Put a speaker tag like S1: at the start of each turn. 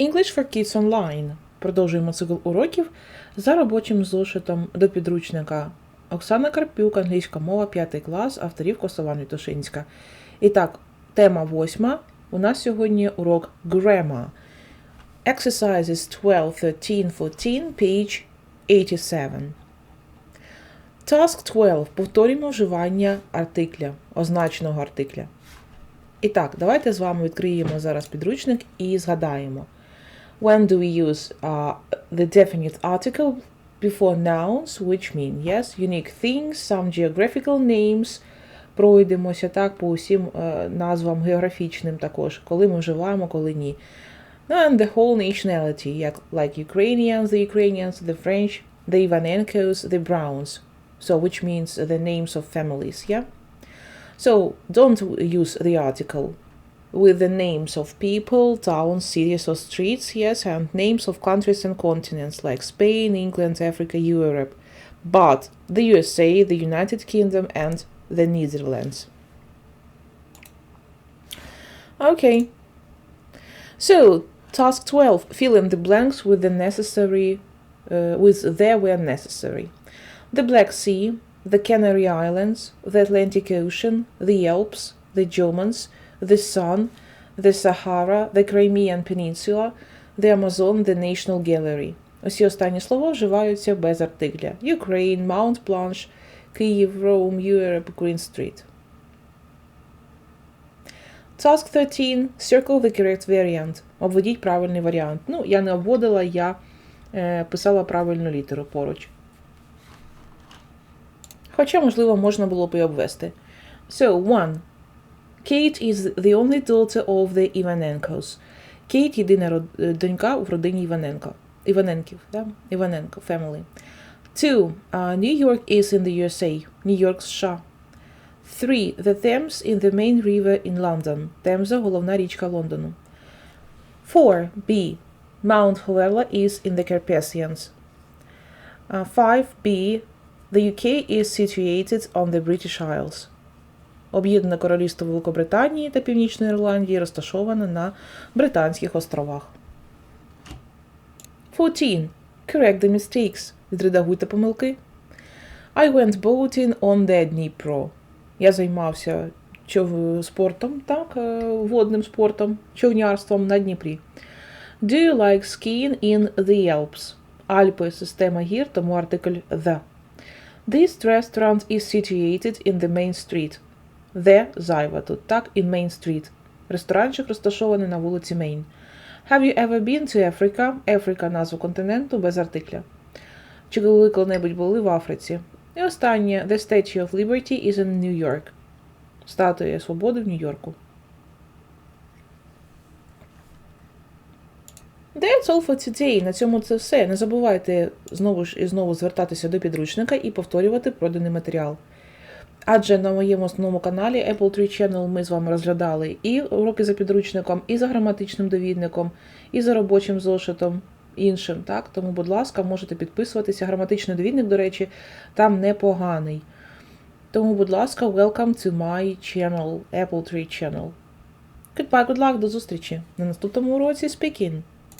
S1: English for Kids Online. Продовжуємо цикл уроків за робочим зошитом до підручника. Оксана Карпюк, англійська мова, 5 клас, авторів Косован Вітушинська. І так, тема восьма. У нас сьогодні урок Grammar. Exercises 12, 13, 14, page 87. Task 12. Повторюємо вживання артикля, означеного артикля. І так, давайте з вами відкриємо зараз підручник і згадаємо. When do we use uh, the definite article before nouns, which mean, yes, unique things, some geographical names. Пройдемося так по усім е, назвам географічним також, коли ми вживаємо, коли ні. Ну, and the whole nationality, як like Ukrainians, the Ukrainians, the French, the Ivanenkos, the Browns. So, which means the names of families, yeah? So don't use the article with the names of people, towns, cities, or streets, yes, and names of countries and continents like Spain, England, Africa, Europe, but the USA, the United Kingdom, and the Netherlands. Okay. So, task 12 fill in the blanks with the necessary, uh, with there where necessary. The Black Sea, the Canary Islands, the Atlantic Ocean, the Alps, the Germans, the Sun, the Sahara, the Crimean Peninsula, the Amazon, the National Gallery. Усі останні слова вживаються без артикля: Ukraine, Mount Blanche, Kyiv, Rome, Europe, Green Street. Task 13. Circle the correct variant. Обведіть правильний варіант. Ну, я не обводила, я е, писала правильну літеру поруч. Хоча, можливо, можна було б і обвести. So, one. Kate is the only daughter of the Ivanenkos. Кейт єдина донька в родині Іваненко. Іваненків, да? Іваненко family. Two, uh, New York is in the USA. New York, США. Three, the Thames in the main river in London. Темза – головна річка Лондону. Four, B, Mount Huelva is in the Carpathians. Uh, five, B, the UK is situated on the British Isles. Об'єднане Королівство Великобританії та Північної Ірландії розташоване на Британських островах. 14. Correct the mistakes. Відредагуйте помилки. I went boating on the Dnipro. Я займався спортом, так, е, водним спортом, човнярством на Дніпрі. Do you like skiing in the Alps? Альпи – система гір, тому артикль the. This restaurant is situated in the main street. The – зайва тут, так, in Main Street. Ресторанчик розташований на вулиці Main. Have you ever been to Africa? Africa – назва континенту без артикля. Чи ви коли-небудь були в Африці? І останнє The Statue of Liberty is in New York. Статуя свободи в Нью-Йорку. That's all for today. На цьому це все. Не забувайте знову ж і знову звертатися до підручника і повторювати проданий матеріал. Адже на моєму основному каналі Apple Tree Channel ми з вами розглядали і уроки за підручником, і за граматичним довідником, і за робочим зошитом іншим. Так? Тому, будь ласка, можете підписуватися. Граматичний довідник, до речі, там непоганий. Тому, будь ласка, welcome to my channel, Apple Tree Channel. Goodbye, good luck, до зустрічі на наступному уроці Speaking.